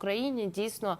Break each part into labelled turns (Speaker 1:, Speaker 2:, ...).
Speaker 1: Україні дійсно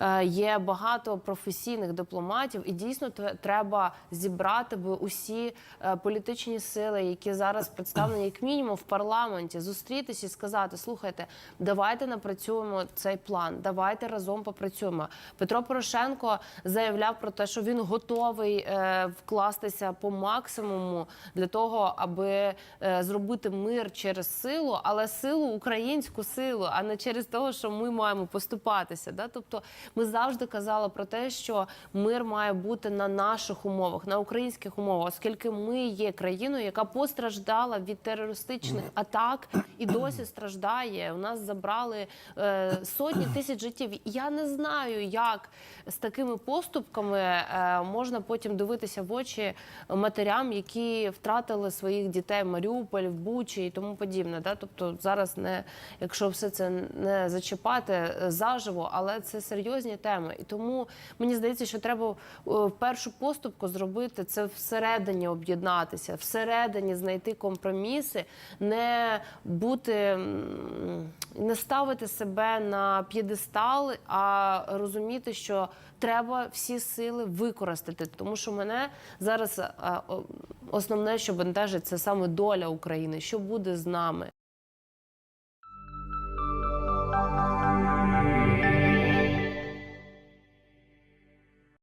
Speaker 1: е, є багато професійних дипломатів, і дійсно тре- треба зібрати би усі е, політичні сили, які зараз представлені як мінімум в парламенті, зустрітися і сказати: слухайте, давайте напрацюємо цей план, давайте разом попрацюємо. Петро Порошенко заявляв про те, що він готовий е, вкластися по максимуму для того, аби зробити мир через силу, але силу українську силу, а не через того, що ми маємо поступатися. Да? Тобто ми завжди казали про те, що мир має бути на наших умовах, на українських умовах, оскільки ми є країною, яка постраждала від терористичних атак і досі страждає. У нас забрали е, сотні тисяч життів. Я не знаю, як з такими поступками е, можна потім дивитися в очі матерям, які втратили своїх дітей в Маріуполі, в Бучі і тому подібне. Да? Тобто зараз не якщо все це не зачіпати заживо, але це серйозні теми. І тому мені здається, що треба е, першу поступку зробити це всередині об'єднатися, всередині знайти компроміси, не бути не ставити себе на п'єдестал, а розуміти, що треба всі сили використати. Тому що мене зараз е, основне, що бентежить, це саме доля України. Що буде з нами?